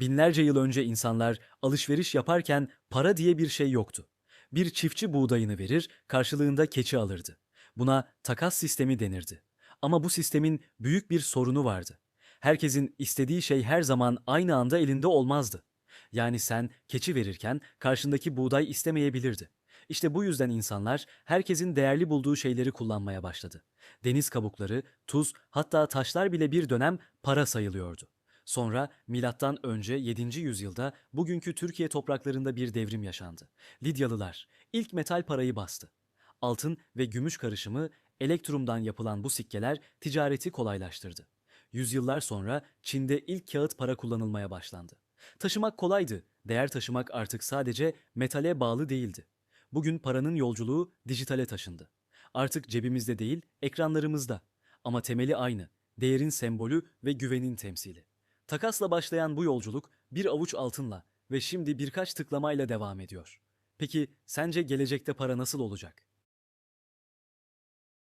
Binlerce yıl önce insanlar alışveriş yaparken para diye bir şey yoktu. Bir çiftçi buğdayını verir, karşılığında keçi alırdı. Buna takas sistemi denirdi. Ama bu sistemin büyük bir sorunu vardı. Herkesin istediği şey her zaman aynı anda elinde olmazdı. Yani sen keçi verirken karşındaki buğday istemeyebilirdi. İşte bu yüzden insanlar herkesin değerli bulduğu şeyleri kullanmaya başladı. Deniz kabukları, tuz, hatta taşlar bile bir dönem para sayılıyordu. Sonra milattan önce 7. yüzyılda bugünkü Türkiye topraklarında bir devrim yaşandı. Lidyalılar ilk metal parayı bastı. Altın ve gümüş karışımı elektrumdan yapılan bu sikkeler ticareti kolaylaştırdı. Yüzyıllar sonra Çin'de ilk kağıt para kullanılmaya başlandı. Taşımak kolaydı. Değer taşımak artık sadece metale bağlı değildi. Bugün paranın yolculuğu dijitale taşındı. Artık cebimizde değil, ekranlarımızda. Ama temeli aynı. Değerin sembolü ve güvenin temsili. Takasla başlayan bu yolculuk bir avuç altınla ve şimdi birkaç tıklamayla devam ediyor. Peki sence gelecekte para nasıl olacak?